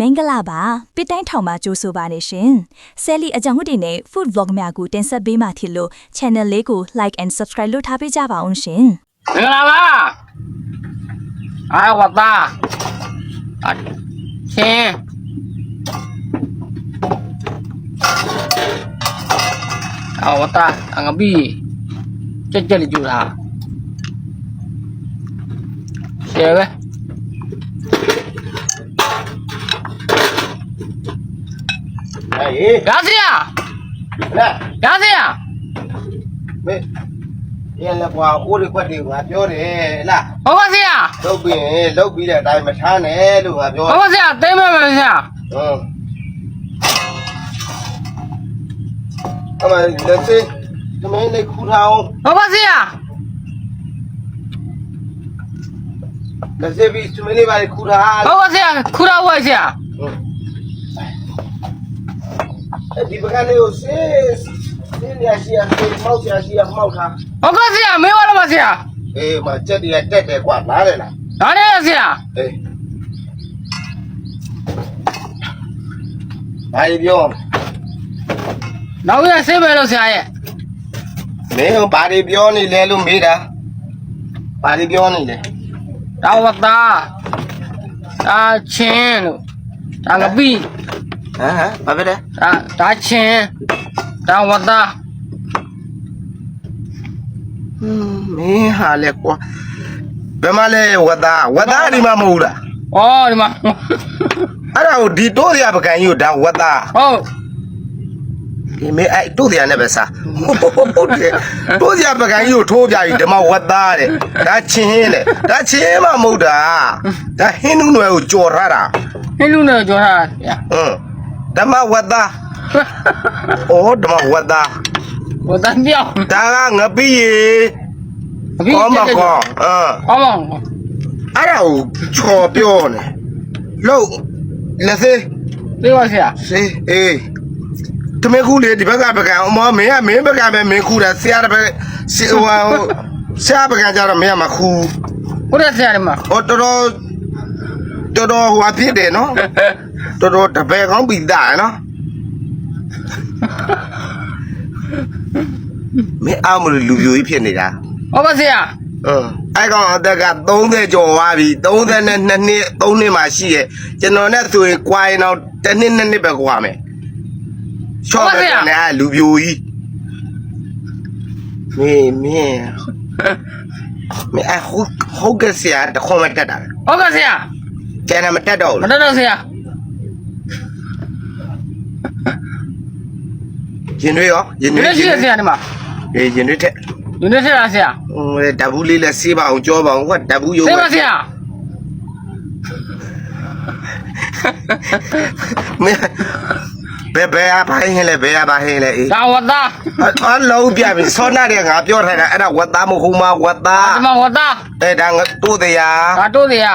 မင်္ဂလာပါပစ်တိုင်းထောင်မှာကြိုးဆိုပါနေရှင်ဆယ်လီအကြောင်းဟုတ်တွေနဲ့ food vlog များကိုတင်ဆက်ပေးမှဖြစ်လို့ channel လေးကို like and subscribe လုပ်ထားပေးကြပါအောင်ရှင်မင်္ဂလာပါအာဝတ်သားအချင်းအာဝတ်သားအငပီကြက်ကြက်လေးကြူတာရှယ်ပဲ အေးရစီယာလာရစီယာမေရလက်ကွာအိုးလေးခွက်တွေငါပြောတယ်လားဘဘစီယာလုတ်ပြီးရင်လုတ်ပြီးတဲ့အတိုင်းမထားနဲ့လို့ငါပြောဘဘစီယာတိမ့်မယ်မယ်စီယာဟုတ်အမလက်စေးသမင်းလေးခူထားအောင်ဘဘစီယာလက်စေးပြီးသမင်းလေးပါခူထားဘဘစီယာခူရဝဲစီယာ ဒီပကန်းလေးကိုစေးစေးနေရှိရစေးမောက်ရှိရမောက်ထားဘဘစီယာမေးပါတော့မစီယာအေးမကြက်တည်းတက်တယ်ကွာနားလေလားဒါနဲ့စီယာအေးဘာပြောနောက်ရဆေးပဲလို့ဆရာရဲ့မင်းဘာတွေပြောနေလဲလို့မေးတာဘာတွေပြောနေလဲဒါဝတ်သားဒါချင်းလို့ဒါငပိ ဟမ်ဟမ်ဘာဖြစ်လဲဒါဒါချင်းဒါဝတ်သားဟွန်းမင်းဟာလဲကွာဘယ်မှာလဲဝတ်သားဝတ်သားဒီမှာမဟုတ်လားဩဒီမှာအဲ့ဒါကိုဒီတိုးစရာပကံကြီးကိုဒါဝတ်သားဟုတ်ဒီမင်းအဲ့တိုးစရာနဲ့ပဲစားဟုတ်တယ်တိုးစရာပကံကြီးကိုထိုးပြပြီးဒီမှာဝတ်သားတဲ့ဒါချင်းတဲ့ဒါချင်းမှမဟုတ်တာဒါဟင်းနုနွယ်ကိုကြော်ထားတာဟင်းလူနဲ့ကြောတာဆရာဟွန်း ဓမ္မဝတ်သားဩဓမ္မဝတ်သားဝတ်သားပြောင်းဒါကငပိရေအဘိကောမကောအင်းကောမောင်အဲ့ဒါကိုချော်ပြောနေလို့လက်သေးသိပါဆရာစေးအေးတမခုလေဒီဘက်ကပကံအမမင်းကမင်းဘက်ကပဲမင်းခူတာဆရာတစ်ဘက်ဆဟိုဟာဟိုဆရာပကံကြတော့မင်းကမခူကိုရဆရာဒီမှာဟောတော်တော် တော်တော်ဟိုအဖြစ်တယ်နော်တော်တော်တပည့်ကောင်းပြီးသားနော်မင်းအားမလို့လူပြိုကြီးဖြစ်နေတာဟုတ်ပါဆရာအင်းအဲ့ကောင်အသက်က30ကျော်သွားပြီ32နှစ်3နှစ်မှရှိရဲ့ကျွန်တော်နဲ့ဆိုရင်ကွာရင်တော့တစ်နှစ်နှစ်နှစ်ပဲကွာမယ်ချော့ပဲကနေအဲ့လူပြိုကြီးမင်းမင်းမင်းအဟုတ်ဟုတ်ကဲ့ဆရာတခွန်မတက်တာဟုတ်ကဲ့ဆရာ ကျန်တယ်မတက်တော့မဘူးတော်တော့ဆရာရင်တွေရောရင်ဒီတွေနေ့ရှိရဆရာဒီမှာအေးရင်တွေတက်ဒီနေ့ဆရာဆရာဟိုဓာဘူးလေးလည်းစေးပါအောင်ကြောပါအောင်ကွာဓာဘူးရုံသိပါဆရာမင်းဘယ်ဘယ်အပိုင်းဟင်းလဲဘယ်အပိုင်းဟင်းလဲအေးဒါဝတ်သားအလုံးပြပြီစောနာတဲ့ငါပြောထားတာအဲ့ဒါဝတ်သားမဟုတ်မဝတ်သားဒီမှာဝတ်သားအဲ့ဒါငါတို့တရားဒါတို့ဆရာ